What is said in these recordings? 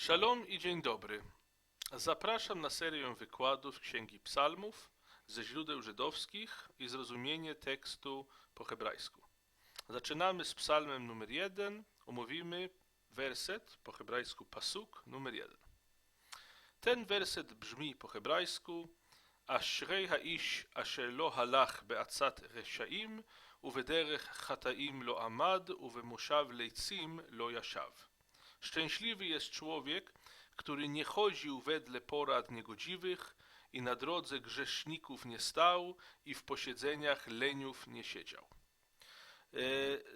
Szalom i dzień dobry. Zapraszam na serię wykładów Księgi Psalmów ze źródeł żydowskich i zrozumienie tekstu po hebrajsku. Zaczynamy z psalmem numer 1, omówimy werset po hebrajsku pasuk numer 1. Ten werset brzmi po hebrajsku Ashrei ha'ish asher lo halach be'atzat reshaim uvederech chataim lo amad uvemushav leitzim lo yashav. Szczęśliwy jest człowiek, który nie chodził wedle porad niegodziwych i na drodze grzeszników nie stał i w posiedzeniach leniów nie siedział. E,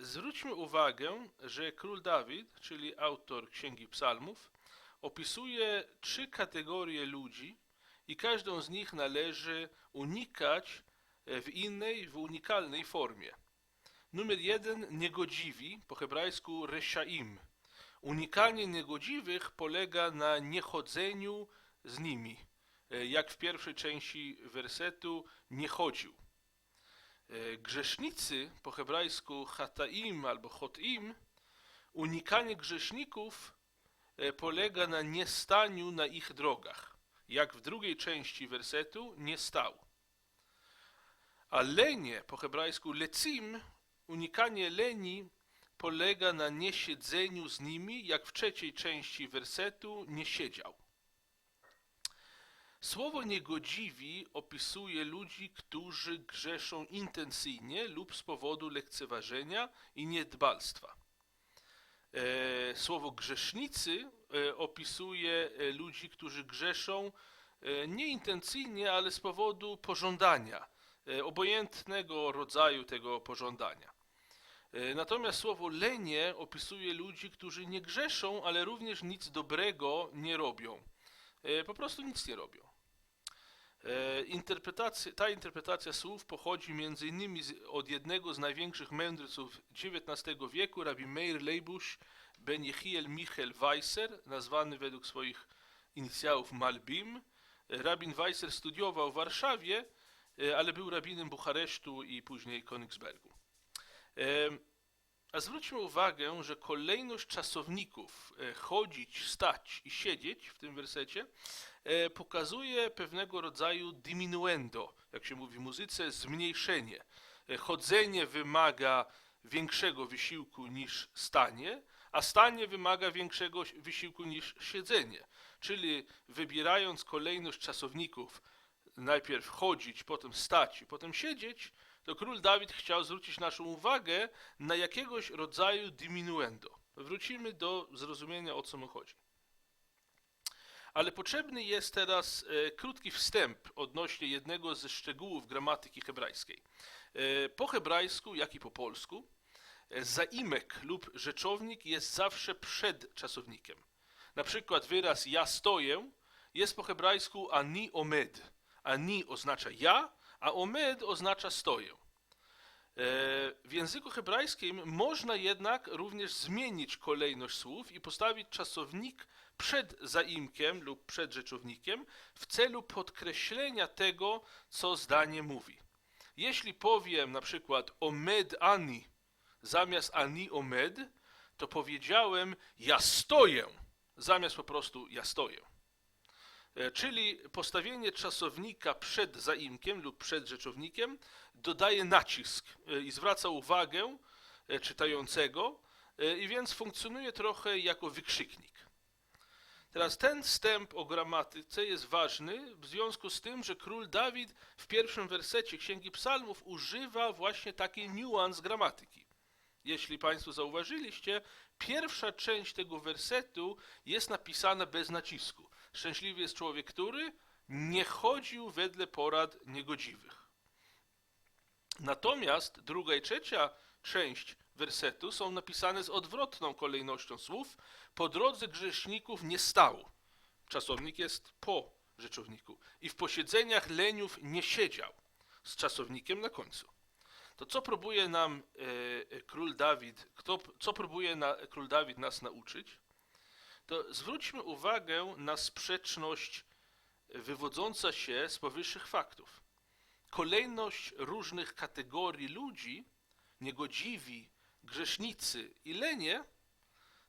Zwróćmy uwagę, że król Dawid, czyli autor Księgi Psalmów, opisuje trzy kategorie ludzi i każdą z nich należy unikać e, w innej, w unikalnej formie. Numer jeden, niegodziwi, po hebrajsku reshaim. Unikanie niegodziwych polega na niechodzeniu z nimi, e, jak w pierwszej części wersetu nie chodził. E, Grzesznicy, po hebrajsku chataim albo chotim, unikanie grzeszników e, polega na niestaniu na ich drogach, jak w drugiej części wersetu nie stał. A lenie, po hebrajsku lecim, unikanie leni polega na niesiedzeniu z nimi, jak w trzeciej części wersetu nie siedział. Słowo niegodziwi opisuje ludzi, którzy grzeszą intencyjnie lub z powodu lekceważenia i niedbalstwa. E, Słowo grzesznicy e, opisuje e, ludzi, którzy grzeszą e, nie intencyjnie, ale z powodu pożądania, obojętnego rodzaju tego pożądania. E, Natomiast słowo lenie opisuje ludzi, którzy nie grzeszą, ale również nic dobrego nie robią. E, Po prostu nic nie robią. E, Interpretacja, ta interpretacja słów pochodzi m.in. od jednego z największych mędrców XIX wieku, rabi Meir Leibush ben Jehiel Michel Weisser, nazwany według swoich inicjałów Malbim. Rabin Weisser studiował w Warszawie, ale był rabinem Bucharesztu i później Königsbergu. A zwróćmy uwagę, że kolejność czasowników e, chodzić, stać i siedzieć w tym wersecie e, pokazuje pewnego rodzaju diminuendo, jak się mówi w muzyce, zmniejszenie. E, Chodzenie wymaga większego wysiłku niż stanie, a stanie wymaga większego wysiłku niż siedzenie. Czyli wybierając kolejność czasowników, najpierw chodzić, potem stać i potem siedzieć, to król Dawid chciał zwrócić naszą uwagę na jakiegoś rodzaju diminuendo. Wrócimy do zrozumienia, o co mu chodzi. Ale potrzebny jest teraz e, krótki wstęp odnośnie jednego ze szczegółów gramatyki hebrajskiej. E, po hebrajsku, jak i po polsku, e, zaimek lub rzeczownik jest zawsze przed czasownikiem. Na przykład wyraz ja stoję jest po hebrajsku ani omed. Ani oznacza ja, a omed oznacza stoję. E, W języku hebrajskim można jednak również zmienić kolejność słów i postawić czasownik przed zaimkiem lub przed rzeczownikiem w celu podkreślenia tego, co zdanie mówi. Jeśli powiem na przykład omed ani zamiast ani omed, to powiedziałem ja stoję zamiast po prostu ja stoję. E, Czyli postawienie czasownika przed zaimkiem lub przed rzeczownikiem dodaje nacisk e, i zwraca uwagę e, czytającego i więc funkcjonuje trochę jako wykrzyknik. Teraz ten wstęp o gramatyce jest ważny w związku z tym, że król Dawid w pierwszym wersecie Księgi Psalmów używa właśnie taki niuans gramatyki. Jeśli Państwo zauważyliście, pierwsza część tego wersetu jest napisana bez nacisku. Szczęśliwy jest człowiek, który nie chodził wedle porad niegodziwych. Natomiast druga i trzecia część wersetu są napisane z odwrotną kolejnością słów. Po drodze grzeszników nie stał. Czasownik jest po rzeczowniku. I w posiedzeniach leniów nie siedział. Z czasownikiem na końcu. To co próbuje nam e, e, król Dawid, kto, co próbuje na, król Dawid nas nauczyć? To zwróćmy uwagę na sprzeczność wywodząca się z powyższych faktów. Kolejność różnych kategorii ludzi, niegodziwi, grzesznicy i lenie,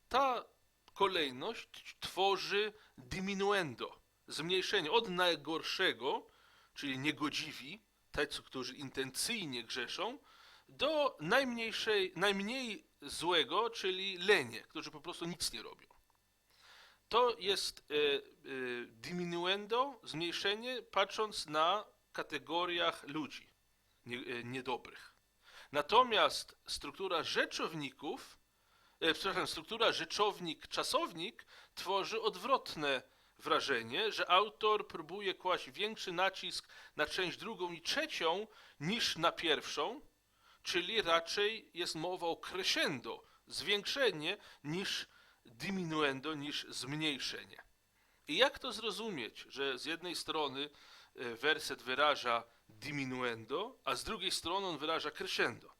ta kolejność tworzy diminuendo, zmniejszenie od najgorszego, czyli niegodziwi, tacy, którzy intencyjnie grzeszą, do najmniejszej, najmniej złego, czyli lenie, którzy po prostu nic nie robią. To jest e, e, diminuendo, zmniejszenie, patrząc na kategoriach ludzi e, niedobrych. Natomiast struktura rzeczowników, przepraszam, struktura rzeczownik-czasownik tworzy odwrotne wrażenie, że autor próbuje kłaść większy nacisk na część drugą i trzecią niż na pierwszą, czyli raczej jest mowa o crescendo, zwiększenie niż diminuendo, niż zmniejszenie. I jak to zrozumieć, że z jednej strony e, werset wyraża diminuendo, a z drugiej strony on wyraża crescendo?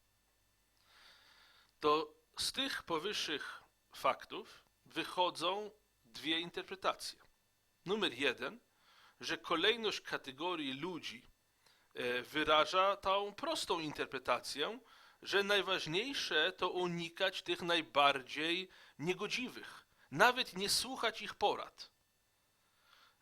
To z tych powyższych faktów wychodzą dwie interpretacje. Numer jeden, że kolejność kategorii ludzi e, wyraża tą prostą interpretację, że najważniejsze to unikać tych najbardziej niegodziwych, nawet nie słuchać ich porad.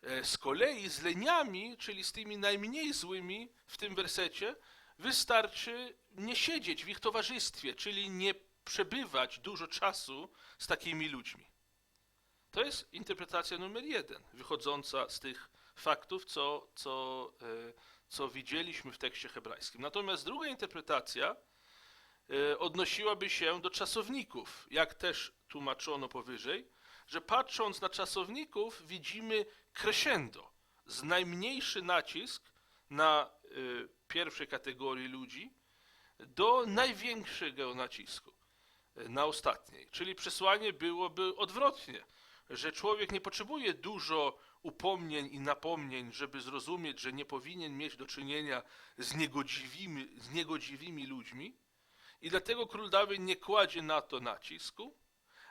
E, Z kolei z leniami, czyli z tymi najmniej złymi w tym wersecie, wystarczy nie siedzieć w ich towarzystwie, czyli nie przebywać dużo czasu z takimi ludźmi. To jest interpretacja numer jeden, wychodząca z tych faktów, co, co, e, co widzieliśmy w tekście hebrajskim. Natomiast druga interpretacja odnosiłaby się do czasowników, jak też tłumaczono powyżej, że patrząc na czasowników widzimy crescendo, z najmniejszy nacisk na y, pierwszej kategorii ludzi do największego nacisku y, na ostatniej. Czyli przesłanie byłoby odwrotnie, że człowiek nie potrzebuje dużo upomnień i napomnień, żeby zrozumieć, że nie powinien mieć do czynienia z niegodziwymi, z niegodziwymi ludźmi i dlatego król Dawid nie kładzie na to nacisku,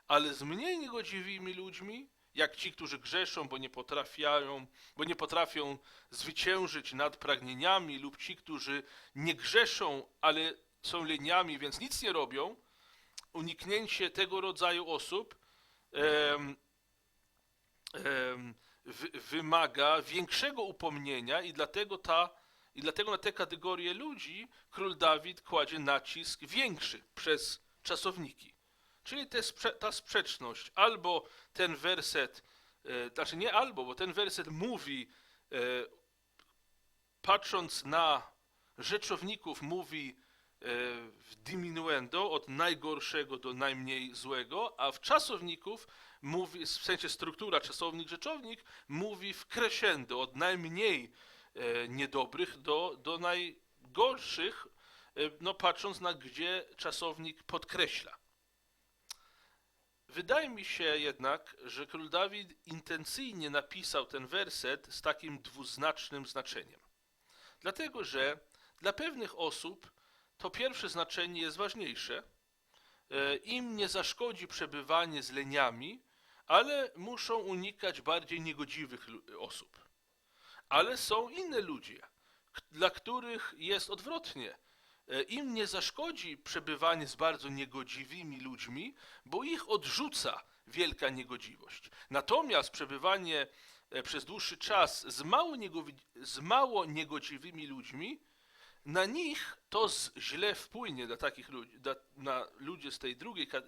ale z mniej niegodziwymi ludźmi, jak ci, którzy grzeszą, bo nie potrafiają, bo nie potrafią zwyciężyć nad pragnieniami, lub ci, którzy nie grzeszą, ale są leniami, więc nic nie robią, uniknięcie tego rodzaju osób em, em, wy, wymaga większego upomnienia i dlatego ta i dlatego na te kategorie ludzi król Dawid kładzie nacisk większy przez czasowniki. Czyli te ta sprzeczność, albo ten werset, e, znaczy nie albo, bo ten werset mówi, e, patrząc na rzeczowników, mówi e, w diminuendo, od najgorszego do najmniej złego, a w czasowników mówi, w sensie struktura czasownik, rzeczownik, mówi w crescendo, od najmniej e, niedobrych do, do najgorszych, e, no patrząc na gdzie czasownik podkreśla. Wydaje mi się jednak, że król Dawid intencyjnie napisał ten werset z takim dwuznacznym znaczeniem. Dlatego, że dla pewnych osób to pierwsze znaczenie jest ważniejsze. E, Im nie zaszkodzi przebywanie z leniami, ale muszą unikać bardziej niegodziwych osób. Ale są inne ludzie, dla których jest odwrotnie. E, Im nie zaszkodzi przebywanie z bardzo niegodziwymi ludźmi, bo ich odrzuca wielka niegodziwość. Natomiast przebywanie e, przez dłuższy czas z mało, z mało niegodziwymi ludźmi, na nich to źle wpłynie dla takich ludzi, na ludzi z, tej drugiej, e,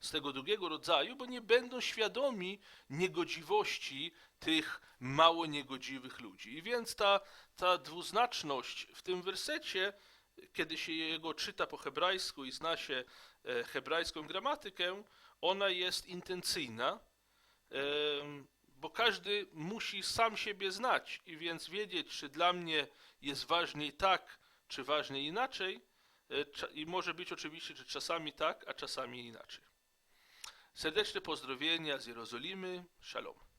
z tego drugiego rodzaju, bo nie będą świadomi niegodziwości tych mało niegodziwych ludzi. I więc ta, ta dwuznaczność w tym wersecie, kiedy się jego czyta po hebrajsku i zna się e, hebrajską gramatykę, ona jest intencyjna, bo każdy musi sam siebie znać i więc wiedzieć, czy dla mnie jest ważniej tak, czy ważniej inaczej. E, I może być oczywiście, że czasami tak, a czasami inaczej. Serdeczne pozdrowienia z Jerozolimy. Shalom.